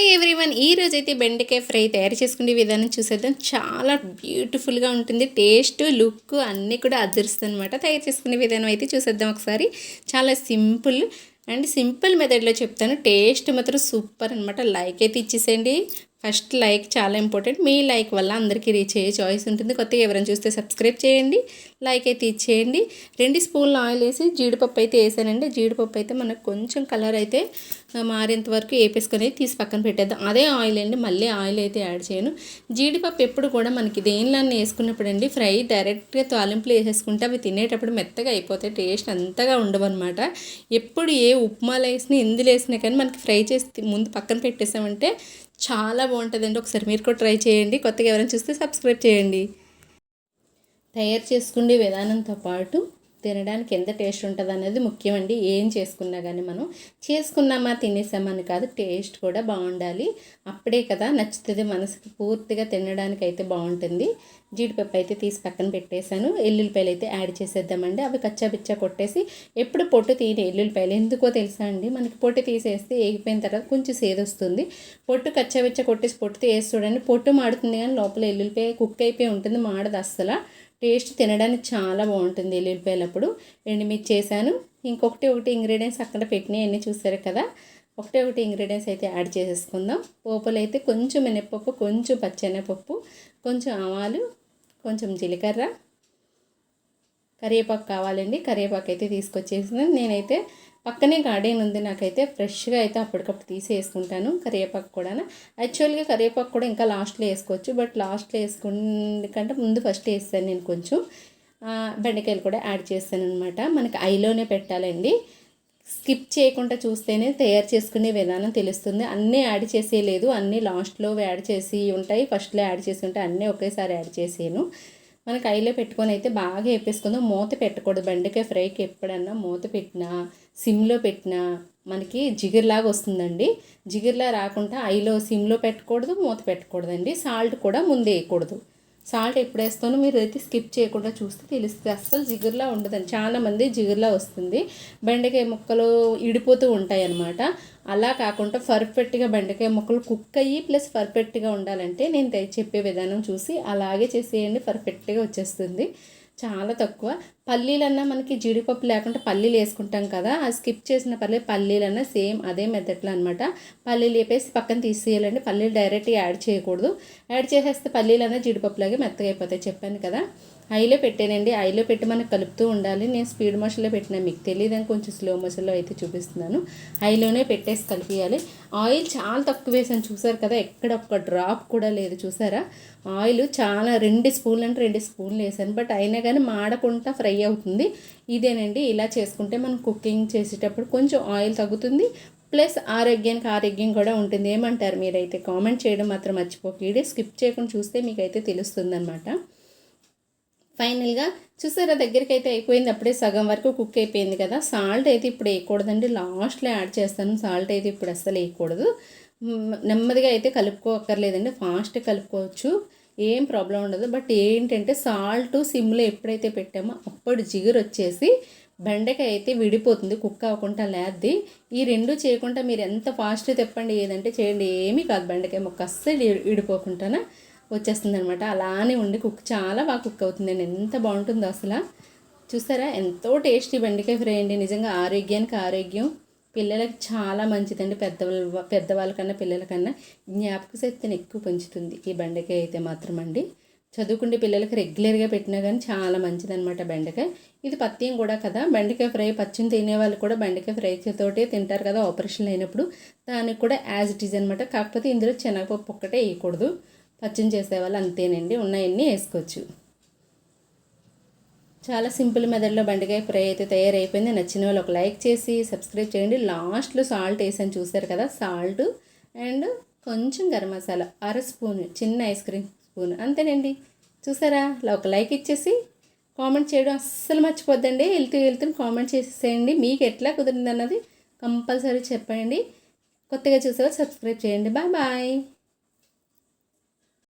Hello everyone ఈ రోజు అయితే బెండకాయ ఫ్రై తయారు చేసుకునే విధానం చూసేద్దాం. చాలా బ్యూటిఫుల్గా ఉంటుంది. టేస్ట్ లుక్ అన్నీ కూడా అదరుస్తుంది అనమాట తయారు చేసుకునే విధానం అయితే చూసేద్దాం ఒకసారి. చాలా సింపుల్ అండ్ సింపుల్ మెథడ్లో చెప్తాను. టేస్ట్ మాత్రం సూపర్ అనమాట లైక్ అయితే ఇచ్చేసేయండి. ఫస్ట్ లైక్ చాలా ఇంపార్టెంట్. మీ లైక్ వల్ల అందరికీ రీచ్ అయ్యే చాయిస్ ఉంటుంది. కొత్తగా ఎవరైనా చూస్తే సబ్స్క్రైబ్ చేయండి. లైక్ అయితే ఇచ్చేయండి. రెండు స్పూన్లు ఆయిల్ వేసి జీడిపప్పు అయితే వేసానండి. జీడిపప్పు అయితే మనకు కొంచెం కలర్ అయితే మారేంత వరకు వేపేసుకొని తీసి పక్కన పెట్టేద్దాం. అదే ఆయిల్ అండి. మళ్ళీ ఆయిల్ అయితే యాడ్ చేయను. జీడిపప్పు ఎప్పుడు కూడా మనకి దేనిలాన్ని వేసుకున్నప్పుడు అండి ఫ్రై డైరెక్ట్గా తాలింపులు వేసేసుకుంటే అవి తినేటప్పుడు మెత్తగా అయిపోతాయి. టేస్ట్ అంతగా ఉండవు అనమాట ఎప్పుడు ఏ ఉప్మాలు వేసినా ఎందులో వేసినా కానీ మనకి ఫ్రై చేసి ముందు పక్కన పెట్టేసామంటే చాలా బాగుంటుందండి. ఒకసారి మీరు కూడా ట్రై చేయండి. కొత్తగా ఎవరైనా చూస్తే సబ్స్క్రైబ్ చేయండి. తయారు చేసుకునే విధానంతో పాటు తినడానికి ఎంత టేస్ట్ ఉంటుంది అనేది ముఖ్యమండి. ఏం చేసుకున్నా కానీ మనం చేసుకున్నామా తినేసామని కాదు టేస్ట్ కూడా బాగుండాలి. అప్పుడే కదా నచ్చుతుంది మనసుకి పూర్తిగా తినడానికి అయితే బాగుంటుంది. జీడిపప్పు అయితే తీసి పక్కన పెట్టేశాను. ఎల్లుల్లిపాయలు అయితే యాడ్ చేసేద్దామండి. అవి కచ్చా బిచ్చా కొట్టేసి ఎప్పుడు పొట్టు తీయని ఎల్లుల్లిపాయలు. ఎందుకో తెలుసా అండి? మనకి పొట్టు తీసేస్తే ఏగిపోయిన తర్వాత కొంచెం సేదొస్తుంది పొట్టు కచ్చా బిచ్చా కొట్టేసి పొట్టు తీసి చూడండి. పొట్టు మాడుతుంది కానీ లోపల ఎల్లుల్లిపాయ కుక్ అయిపోయి ఉంటుంది మాడదు అస్సలు. టేస్ట్ తినడానికి చాలా బాగుంటుంది రెండు ఎండుమిర్చి చేశాను. ఇంకొకటి ఒకటి ఇంగ్రీడియంట్స్ అక్కడ పెట్టినాయి అన్నీ చూసారు కదా? ఒకటే ఒకటి ఇంగ్రీడియంట్స్ అయితే యాడ్ చేసేసుకుందాం. పోపులు అయితే కొంచెం మినప్పప్పు కొంచెం పచ్చెనపప్పు కొంచెం ఆవాలు కొంచెం జీలకర్ర. కరివేపాకు కావాలండి. కరివేపాకు అయితే తీసుకొచ్చేసిన నేనైతే పక్కనే గార్డెన్ ఉంది. నాకైతే ఫ్రెష్గా అయితే అప్పటికప్పుడు తీసి వేసుకుంటాను కరివేపాకు కూడా యాక్చువల్గా కరివేపాకు కూడా ఇంకా లాస్ట్లో వేసుకోవచ్చు. బట్ లాస్ట్లో వేసుకుంటే ముందు ఫస్ట్ వేస్తాను నేను కొంచెం. బెండకాయలు కూడా యాడ్ చేస్తాను అనమాట మనకి ఐలోనే పెట్టాలండి. స్కిప్ చేయకుండా చూస్తేనే తయారు చేసుకునే విధానం తెలుస్తుంది. అన్నీ యాడ్ చేసేయలేదు. అన్నీ లాస్ట్లో యాడ్ చేసి ఉంటాయి. ఫస్ట్లో యాడ్ చేసి ఉంటాయి. అన్నీ ఒకేసారి యాడ్ చేసాను మనకి ఐలో పెట్టుకొని అయితే బాగా వేపేసుకుందాం. మూత పెట్టకూడదు. బెండకాయ ఫ్రైకి ఎప్పుడన్నా మూత పెట్టినా సిమ్లో పెట్టినా మనకి జిగిర్లాగా వస్తుందండి. జిగిర్లా రాకుండా ఐలో సిమ్లో పెట్టకూడదు. మూత పెట్టకూడదండి. సాల్ట్ కూడా ముందే వేయకూడదు. సాల్ట్ ఎప్పుడు వేస్తానో మీరు అయితే స్కిప్ చేయకుండా చూస్తే తెలుస్తుంది. అస్సలు జిగురులా ఉండదండి. చాలామంది జిగురులా వస్తుంది. బెండకాయ ముక్కలు ఇడిపోతూ ఉంటాయి అన్నమాట అలా కాకుండా పర్ఫెక్ట్గా బెండకాయ ముక్కలు కుక్ అయ్యి ప్లస్ పర్ఫెక్ట్గా ఉండాలంటే నేను చెప్పే విధానం చూసి అలాగే చేసేయండి. పర్ఫెక్ట్గా వచ్చేస్తుంది. చాలా తక్కువ. పల్లీలన్నా మనకి జీడిపప్పు లేకుండా పల్లీలు వేసుకుంటాం కదా అది స్కిప్ చేసిన పల్లీ పల్లీలన్నా సేమ్ అదే మెథడ్లో అనమాట పల్లీలు వేపేసి పక్కన తీసేయాలండి. పల్లీలు డైరెక్ట్గా యాడ్ చేయకూడదు. యాడ్ చేసేస్తే పల్లీలన్నా జీడిపప్పులాగే మెత్తగా అయిపోతాయి చెప్పాను కదా. ఐలో పెట్టానండి. ఐలో పెట్టి మనకు కలుపుతూ ఉండాలి. నేను స్పీడ్ మోషన్లో పెట్టినా మీకు తెలియదని కొంచెం స్లో మోషన్లో అయితే చూపిస్తున్నాను. ఐలోనే పెట్టేసి కలిపియాలి. ఆయిల్ చాలా తక్కువ వేసాను. చూసారు కదా ఎక్కడ ఒక్క డ్రాప్ కూడా లేదు. చూసారా? ఆయిల్ చాలా రెండు స్పూన్లు అంటే రెండు స్పూన్లు వేసాను. బట్ అయినా కానీ మాడకుండా ఫ్రై అవుతుంది. ఇదేనండి. ఇలా చేసుకుంటే మనం కుకింగ్ చేసేటప్పుడు కొంచెం ఆయిల్ తగ్గుతుంది. ప్లస్ ఆరోగ్యానికి ఆరోగ్యం కూడా ఉంటుంది. ఏమంటారు మీరైతే? కామెంట్ చేయడం మాత్రం మర్చిపోకీడే. స్కిప్ చేయకుండా చూస్తే మీకైతే తెలుస్తుందనమాట ఫైనల్గా చూసారా దగ్గరికి అయితే అయిపోయింది. అప్పుడే సగం వరకు కుక్ అయిపోయింది కదా. సాల్ట్ అయితే ఇప్పుడు వేయకూడదండి. లాస్ట్లో యాడ్ చేస్తాను. సాల్ట్ అయితే ఇప్పుడు అస్సలు వేయకూడదు. నెమ్మదిగా అయితే కలుపుకోక్కర్లేదండి ఫాస్ట్ కలుపుకోవచ్చు. ఏం ప్రాబ్లం ఉండదు. బట్ ఏంటంటే సాల్ట్ సిమ్లో ఎప్పుడైతే పెట్టామో అప్పుడు జిగురు వచ్చేసి బెండకాయ అయితే విడిపోతుంది. కుక్ అవ్వకుండా లేద్ది. ఈ రెండు చేయకుండా మీరు ఎంత ఫాస్ట్ తెప్పండి ఏదంటే చేయండి. ఏమీ కాదు బెండకాయ మొక్క. అస్సలు విడిపోకుండా వచ్చేస్తుంది అనమాట అలానే ఉండి కుక్ చాలా బాగా కుక్ అవుతుందండి. ఎంత బాగుంటుందో అసలు. చూసారా? ఎంతో టేస్టీ బెండకాయ ఫ్రై అండి. నిజంగా ఆరోగ్యానికి ఆరోగ్యం. పిల్లలకి చాలా మంచిదండి. పెద్దవాళ్ళ పెద్దవాళ్ళకన్నా పిల్లలకన్నా జ్ఞాపక శక్తిని ఎక్కువ పెంచుతుంది ఈ బెండకాయ అయితే మాత్రం అండి. చదువుకుంటే పిల్లలకి రెగ్యులర్గా పెట్టినా కానీ చాలా మంచిదనమాట బెండకాయ. ఇది పత్యం కూడా కదా. బెండకాయ ఫ్రై పచ్చిని తినే వాళ్ళు కూడా బెండకాయ ఫ్రై తోటే తింటారు కదా ఆపరేషన్ అయినప్పుడు దానికి కూడా యాజ్ ఇట్ ఈజ్ అనమాట కాకపోతే ఇందులో శనగపప్పు ఒక్కటే వేయకూడదు. పచ్చని చేసేవాళ్ళు అంతేనండి. ఉన్నాయన్నీ వేసుకోవచ్చు. చాలా సింపుల్ మెథడ్లో బండికాయ ఫ్రై అయితే తయారైపోయింది. నచ్చిన వాళ్ళు ఒక లైక్ చేసి సబ్స్క్రైబ్ చేయండి. లాస్ట్లో సాల్ట్ వేసాను చూసారు కదా? సాల్ట్ అండ్ కొంచెం గరం మసాలా. అర స్పూన్ చిన్న ఐస్ క్రీమ్ స్పూన్. అంతేనండి. చూసారా? ఒక లైక్ ఇచ్చేసి కామెంట్ చేయడం అస్సలు మర్చిపోద్దండి. వెళ్తూ వెళ్తూ కామెంట్ చేసేయండి. మీకు ఎట్లా కుదిరింది అన్నది కంపల్సరీ చెప్పండి. కొత్తగా చూసారా సబ్స్క్రైబ్ చేయండి. Bye bye.